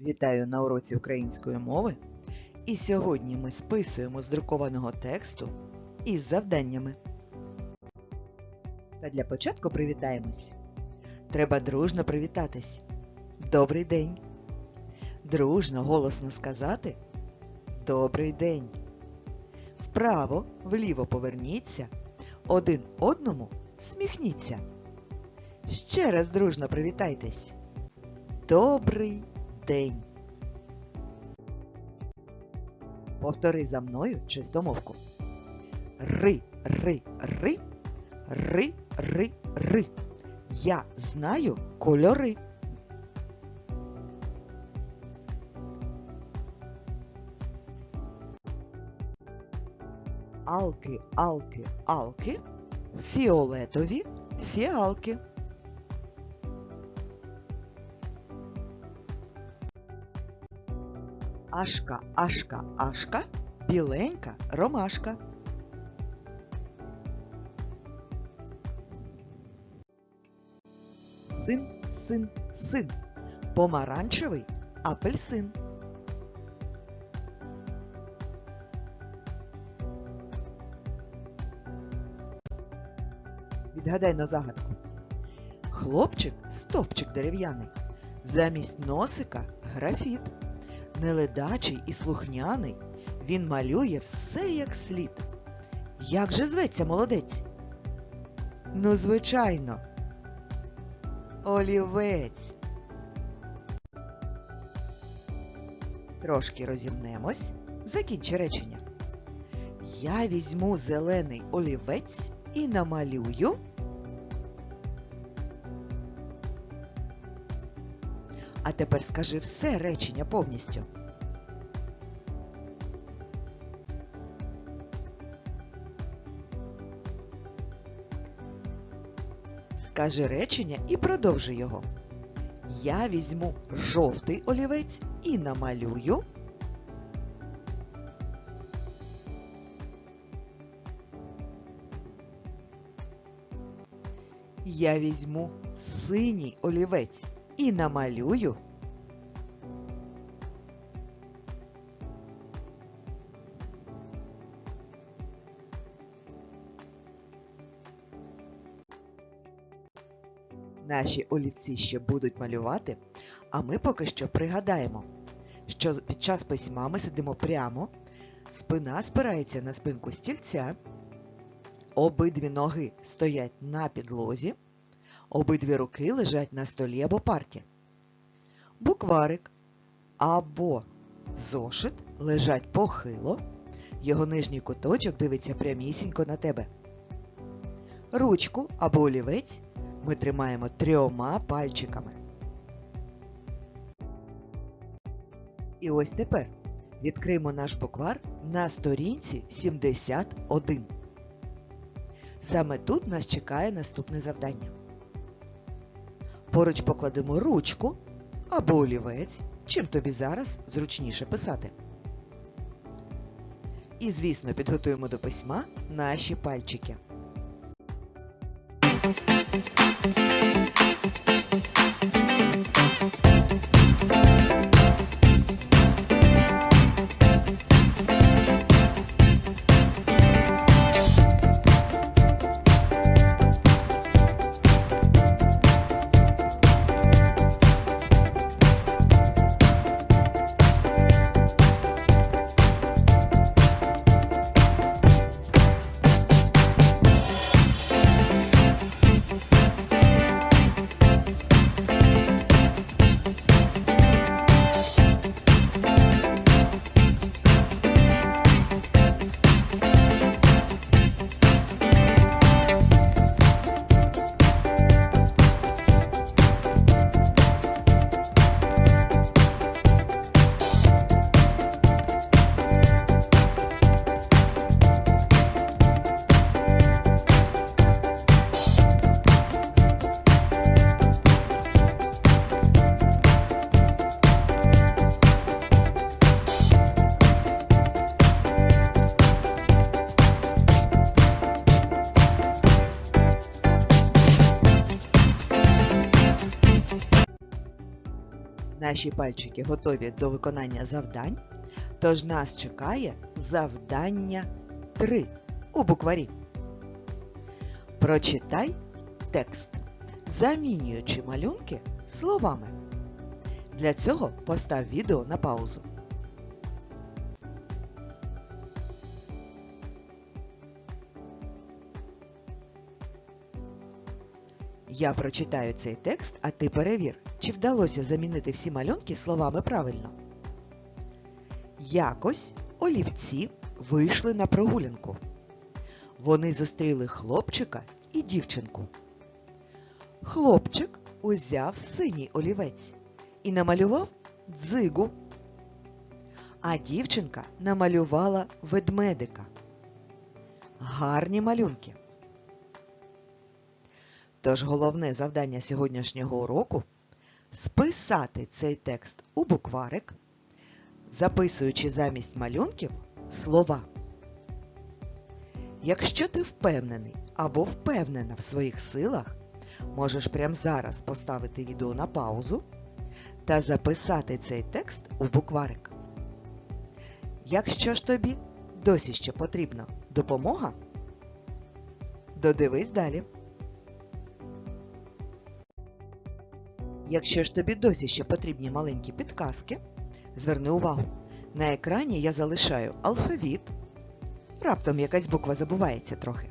Вітаю на уроці української мови. І сьогодні ми списуємо з друкованого тексту із завданнями. Та для початку привітаємось. Треба дружно привітатись. Добрий день. Дружно голосно сказати Добрий день. Вправо, вліво поверніться. Один одному сміхніться. Ще раз дружно привітайтесь. Добрий день. Повтори за мною чистомовку. Ри, ри, ри, ри, ри, ри. Я знаю кольори. Алки, алки, алки, фіолетові фіалки. Ашка, ашка, ашка, біленька ромашка. Син, син, син. Помаранчевий апельсин. Відгадай на загадку. Хлопчик стовпчик дерев'яний. Замість носика графіт. Неледачий і слухняний, він малює все як слід. Як же зветься молодець? Ну, звичайно. Олівець. Трошки розімнемось. Закінчи речення. Я візьму зелений олівець і намалюю. А тепер скажи все речення повністю. Скажи речення і продовжуй його. Я візьму жовтий олівець і намалюю. Я візьму синій олівець і намалюю. Наші олівці ще будуть малювати, а ми поки що пригадаємо, що під час письма ми сидимо прямо, спина спирається на спинку стільця, обидві ноги стоять на підлозі, обидві руки лежать на столі або парті. Букварик або зошит лежать похило, його нижній куточок дивиться прямісінько на тебе. Ручку або олівець ми тримаємо трьома пальчиками. І ось тепер відкриємо наш буквар на сторінці 71. Саме тут нас чекає наступне завдання. Поруч покладемо ручку або олівець, чим тобі зараз зручніше писати. І, звісно, підготуємо до письма наші пальчики. Наші пальчики готові до виконання завдань, тож нас чекає завдання 3 у букварі. Прочитай текст, замінюючи малюнки словами. Для цього постав відео на паузу. Я прочитаю цей текст, а ти перевір, чи вдалося замінити всі малюнки словами правильно. Якось олівці вийшли на прогулянку. Вони зустріли хлопчика і дівчинку. Хлопчик узяв синій олівець і намалював дзигу. А дівчинка намалювала ведмедика. Гарні малюнки. Тож головне завдання сьогоднішнього уроку списати цей текст у букварик, записуючи замість малюнків слова. Якщо ти впевнений або впевнена в своїх силах, можеш прямо зараз поставити відео на паузу та записати цей текст у букварик. Якщо ж тобі досі ще потрібна допомога, додивись далі. Якщо ж тобі досі ще потрібні маленькі підказки, зверни увагу, на екрані я залишаю алфавіт, раптом якась буква забувається трохи.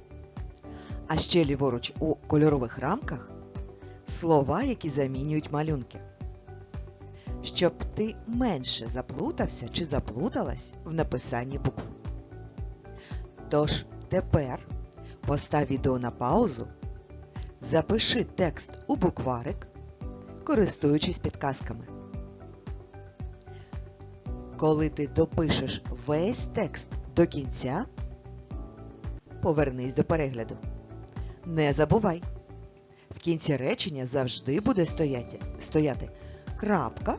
А ще ліворуч у кольорових рамках слова, які замінюють малюнки. Щоб ти менше заплутався чи заплуталась в написанні букв. Тож тепер постав відео на паузу, запиши текст у букварик користуючись підказками. Коли ти допишеш весь текст до кінця, повернись до перегляду. Не забувай! В кінці речення завжди буде стояти, стояти крапка,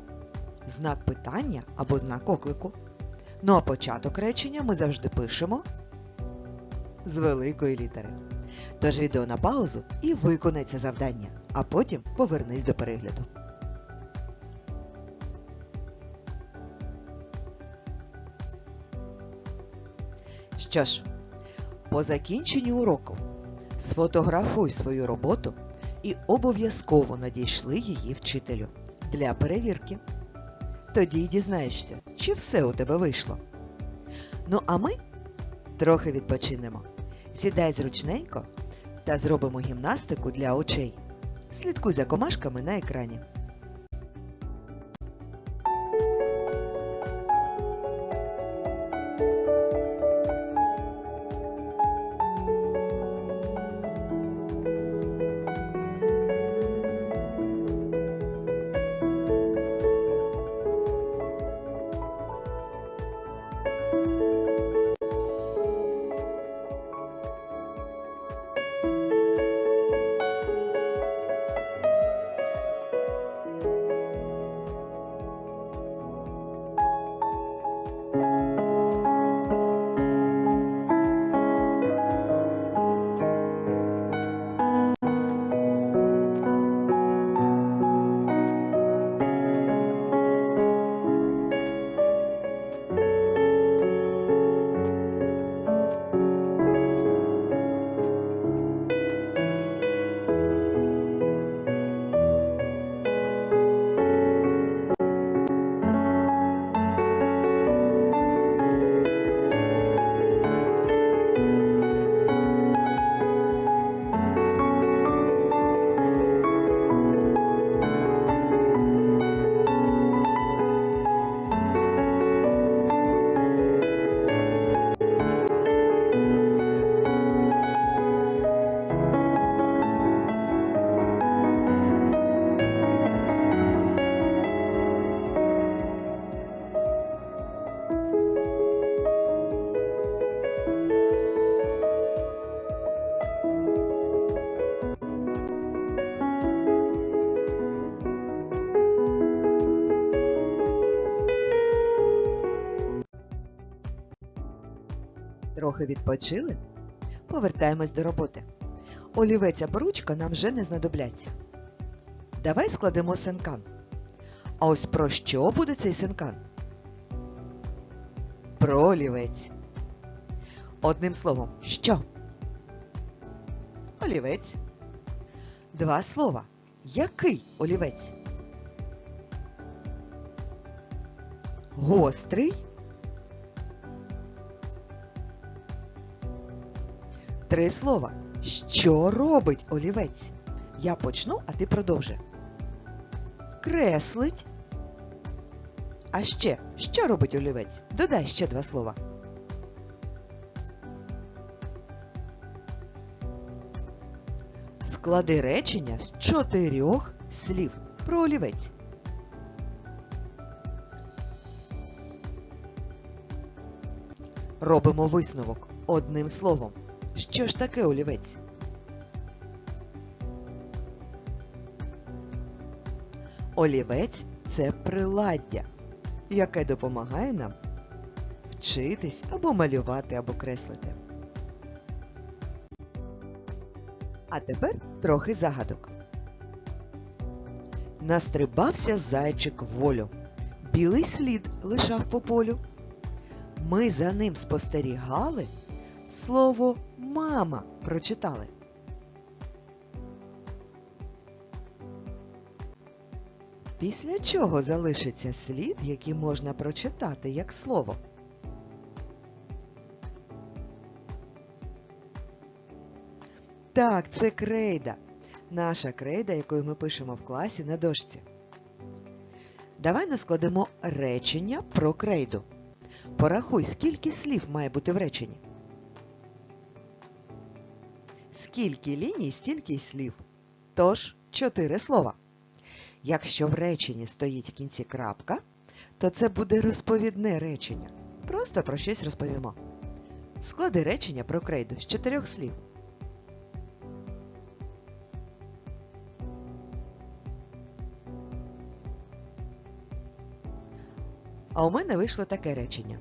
знак питання або знак оклику. Ну а початок речення ми завжди пишемо з великої літери. Тож відео на паузу і виконай це завдання, а потім повернись до перегляду. Що ж, по закінченню уроку сфотографуй свою роботу і обов'язково надійшли її вчителю для перевірки. Тоді й дізнаєшся, чи все у тебе вийшло. Ну а ми трохи відпочинемо. Сідай зручненько та зробимо гімнастику для очей. Слідкуй за комашками на екрані. Трохи відпочили? Повертаємось до роботи. Олівець або ручка нам вже не знадобляться. Давай складемо сенкан. А ось про що буде цей синкан? Про олівець. Одним словом, що? Олівець. Два слова. Який олівець? Гострий. Три слова. Що робить олівець? Я почну, а ти продовжи. Креслить. А ще, що робить олівець? Додай ще два слова. Склади речення з чотирьох слів про олівець. Робимо висновок одним словом. Що ж таке олівець? Олівець це приладдя, яке допомагає нам вчитись або малювати, або креслити. А тепер трохи загадок. Настрибався зайчик волю. Білий слід лишав по полю. Ми за ним спостерігали, слово мама прочитали. Після чого залишиться слід, який можна прочитати як слово? Так, це крейда. Наша крейда, якою ми пишемо в класі на дошці. Давай наскладемо речення про крейду. Порахуй, скільки слів має бути в реченні. Скільки ліній, стільки й слів. Тож, чотири слова. Якщо в реченні стоїть в кінці крапка, то це буде розповідне речення. Просто про щось розповімо. Склади речення про крейду з чотирьох слів. А у мене вийшло таке речення.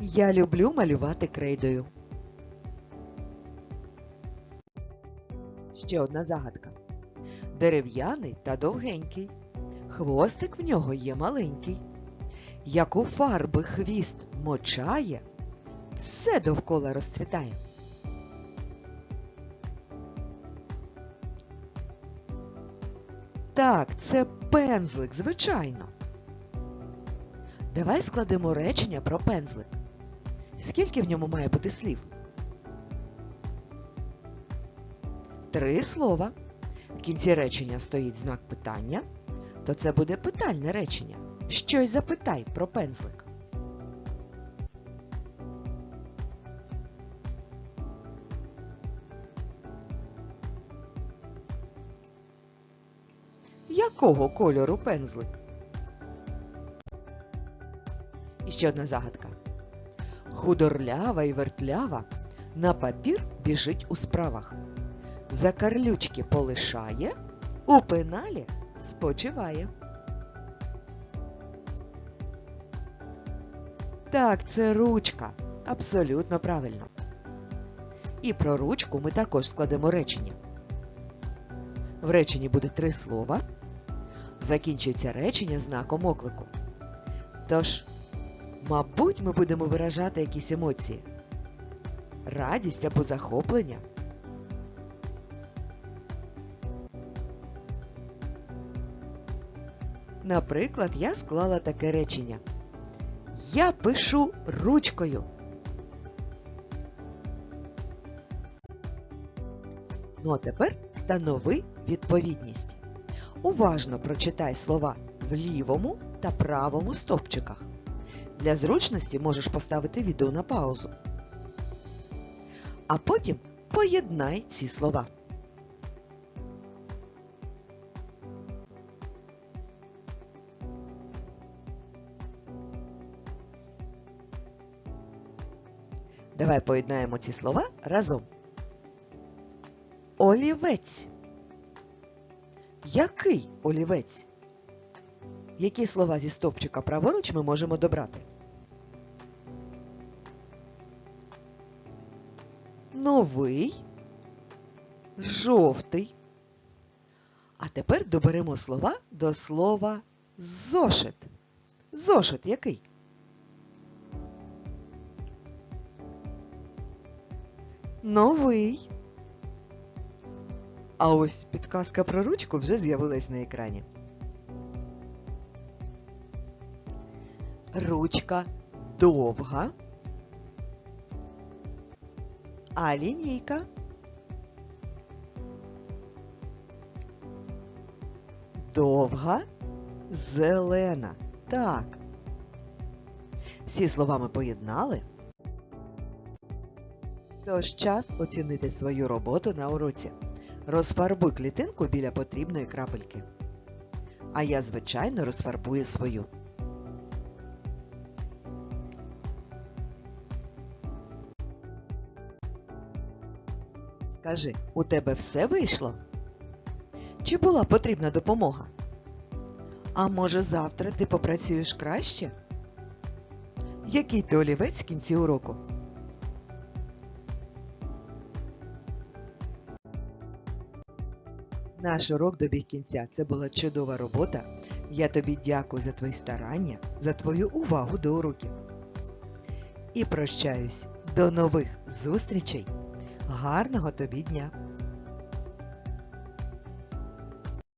Я люблю малювати крейдою. Ще одна загадка. Дерев'яний та довгенький. Хвостик в нього є маленький. Як у фарби хвіст мочає, все довкола розцвітає. Так, це пензлик, звичайно. Давай складемо речення про пензлик. Скільки в ньому має бути слів? Три слова. В кінці речення стоїть знак питання, то це буде питальне речення. Щось запитай про пензлик. Якого кольору пензлик? І ще одна загадка. Худорлява і вертлява на папір біжить у справах. За карлючки полишає, у пеналі спочиває. Так, це ручка. Абсолютно правильно. І про ручку ми також складемо речення. В реченні буде три слова. Закінчується речення знаком оклику. Тож, мабуть, ми будемо виражати якісь емоції. Радість або захоплення. Наприклад, я склала таке речення. Я пишу ручкою. Ну а тепер встанови відповідність. Уважно прочитай слова в лівому та правому стовпчиках. Для зручності можеш поставити відео на паузу. А потім поєднай ці слова. Давай поєднаємо ці слова разом. Олівець. Який олівець? Які слова зі стовпчика праворуч ми можемо добрати? Новий, жовтий. А тепер доберемо слова до слова Зошит. Зошит який? Новий. А ось підказка про ручку вже з'явилась на екрані. Ручка довга, а лінійка довга, зелена. Так. Всі слова ми поєднали. Тож час оцінити свою роботу на уроці. Розфарбуй клітинку біля потрібної крапельки. А я, звичайно, розфарбую свою. Скажи, у тебе все вийшло? Чи була потрібна допомога? А може завтра ти попрацюєш краще? Який ти олівець в кінці уроку? Наш урок добіг кінця. Це була чудова робота. Я тобі дякую за твої старання, за твою увагу до уроків. І прощаюсь. До нових зустрічей. Гарного тобі дня!